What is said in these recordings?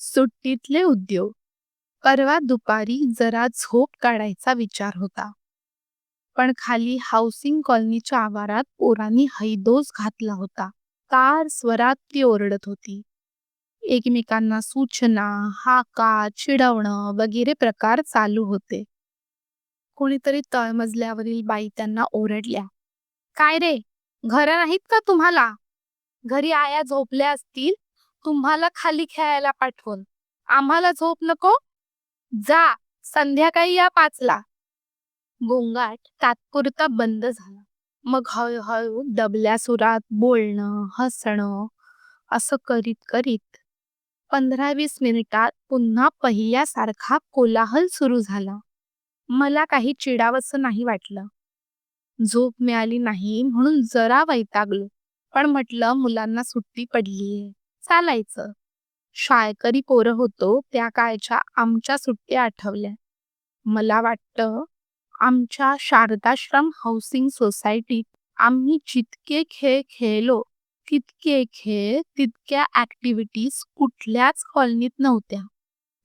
सुट्टीतले उद्योग. परवा दुपारी जरा झोप काढायचा विचार होता. पण खाली हाऊसिंग कॉलनीच्या आवारात पोरांनी हैदोस घातला होता. तार स्वरात ती ओरडत होती. एकमेकांना सूचना हाका चिडवणं वगैरे प्रकार चालू होते. कोणीतरी तळमजल्यावरील बाई त्यांना ओरडल्या. काय रे? घर नाहीत का तुम्हाला? घरी आया झोपल्या असतील? तुम्हाला खाली खेळायला पाठवून. आम्हाला झोप नको. जा संध्याकाळी या पाचला. गोंगाट तात्पुरता बंद झाला. मग हळूहळू दबल्या सुरात बोलणं हसणं असं करीत करीत पंधरा वीस मिनिटात पुन्हा पहिल्यासारखा कोलाहल सुरू झाला. मला काही चिडावंसं नाही वाटलं. झोप मिळाली नाही म्हणून जरा वैतागलो. पण म्हटलं मुलांना सुट्टी पडलीये. चालायचं. शाळकरी पोरं होतो त्या काळच्या आमच्या सुट्ट्या आठवल्या. मला वाटतं आमच्या शारदाश्रम हाऊसिंग सोसायटीत आम्ही जितके खेळ खेळलो तितके खेळ तितक्या ऍक्टिव्हिटीज कुठल्याच कॉलनीत नव्हत्या.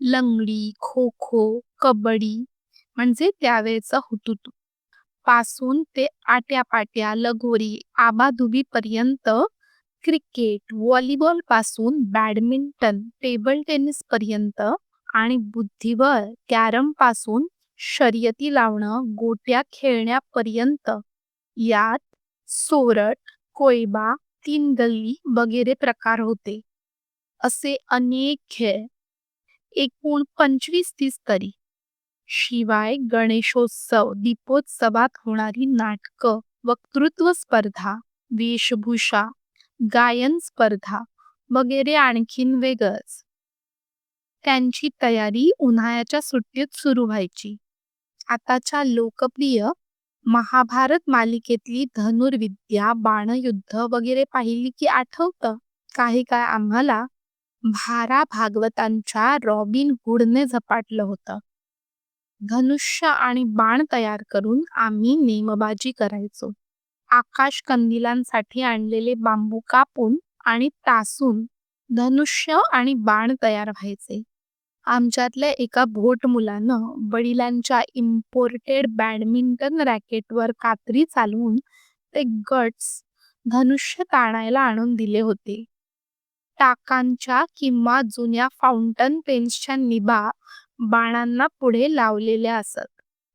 लंगडी खो खो कबड्डी म्हणजे त्यावेळेचं हुतुतू. पासून ते आट्यापाट्या लगोरी आबाधुबी पर्यंत क्रिकेट व्हॉलीबॉलपासून बॅडमिंटन टेबल टेनिस पर्यंत आणि बुद्धिबळ कॅरमपासून शर्यती लावणं गोट्या खेळण्यापर्यंत. यात सोरट कोयबा तीन गल्ली वगैरे प्रकार होते. असे अनेक खेळ एकूण पंचवीस तीस तरी. शिवाय गणेशोत्सव दीपोत्सवात होणारी नाटकं वक्तृत्व स्पर्धा वेशभूषा गायन स्पर्धा वगैरे आणखीन वेगळंच. त्यांची तयारी उन्हाळ्याच्या सुट्टीत सुरू व्हायची. आताच्या लोकप्रिय महाभारत मालिकेतली धनुर्विद्या बाणयुद्ध वगैरे पाहिली की आठवतं? काही काळ आम्हाला भारा भागवतांच्या रॉबिन हुडने झपाटलं होतं. धनुष्य आणि बाण तयार करून आम्ही नेमबाजी करायचो. आकाश कंदिलांसाठी आणलेले बांबू कापून आणि तासून धनुष्य आणि बाण तयार व्हायचे. आमच्यातल्या एका भोट मुलानं वडिलांच्या इम्पोर्टेड बॅडमिंटन रॅकेटवर कात्री चालवून ते गट्स धनुष्य ताणायला आणून दिले होते. टाकांच्या किंवा जुन्या फाउंटन पेन्सच्या निबा बाणांना पुढे लावलेल्या असत.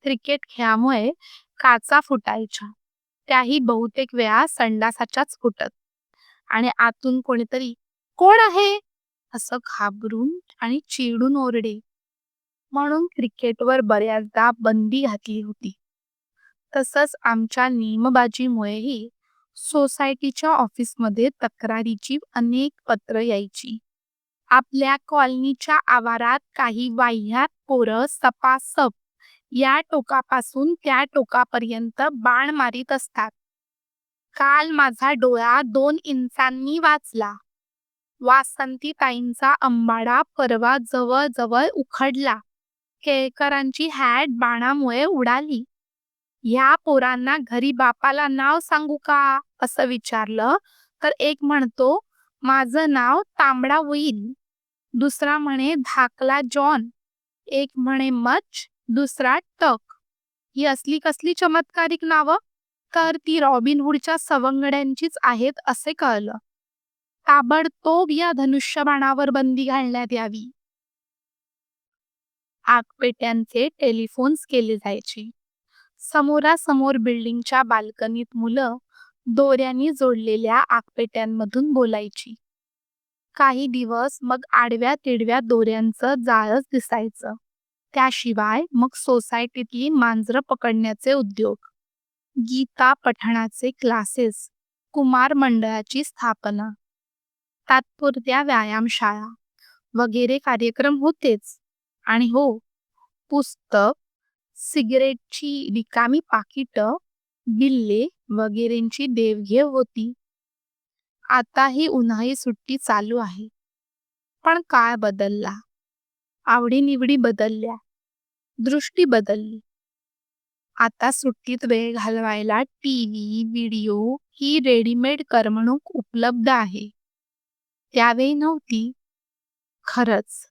क्रिकेट खेळामुळे काचा फुटायच्या. त्याही बहुतेक वेळा संडासाच्याच फुटत आणि आतून कोणीतरी कोण आहे? असं घाबरून आणि चिडून ओरडे. म्हणून क्रिकेटवर बऱ्याचदा बंदी घातली होती. तसंच आमच्या नियमबाजीमुळेही सोसायटीच्या ऑफिसमध्ये तक्रारीची अनेक पत्र यायची. आपल्या कॉलनीच्या आवारात काही वाह्यात पोरं सपासप या टोकापासून त्या टोकापर्यंत बाण मारीत असतात. काल माझा डोळा दोन इंचांनी वाचला. वासंतीताईंचा अंबाडा परवा जवळ जवळ उखडला. केळकरांची हॅट बाणामुळे उडाली. ह्या पोरांना घरी बापाला नाव सांगू का? असं विचारलं तर एक म्हणतो माझं नाव तांबडा होईल. दुसरा म्हणे धाकला जॉन. एक म्हणे मच दुसरा टक. ही असली कसली चमत्कारिक नावं? तर ती रॉबिनहूडच्या सवंगड्यांचीच आहेत असे कळलं. ताबडतोब या धनुष्यबाणावर बंदी घालण्यात यावी. आगपेट्यांचे टेलिफोन्स केले जायचे. समोरासमोर बिल्डिंगच्या बाल्कनीत मुलं दोऱ्यांनी जोडलेल्या आगपेट्यांमधून बोलायची. काही दिवस मग आडव्या तिडव्या दोऱ्यांचं जाळच दिसायचं. त्याशिवाय मग सोसायटीतली मांजरं पकडण्याचे उद्योग. गीता पठणाचे क्लासेस कुमार मंडळाची स्थापना तात्पुरत्या व्यायामशाळा वगैरे कार्यक्रम होतेच. आणि हो पुस्तक सिगरेटची रिकामी पाकिट बिल्ले वगैरेंची देवघेव होती. आता ही उन्हाळी सुट्टी चालू आहे. पण काळ बदलला. आवडीनिवडी बदलल्या. दृष्टी बदलली. आता सुट्टीत वेळ घालवायला टीव्ही व्हिडिओ ही रेडीमेड करमणूक उपलब्ध आहे. त्यावेळी नव्हती. खरंच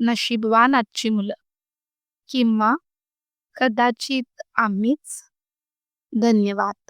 नशीबवान आजची मुलं. किंवा कदाचित आम्हीच. धन्यवाद.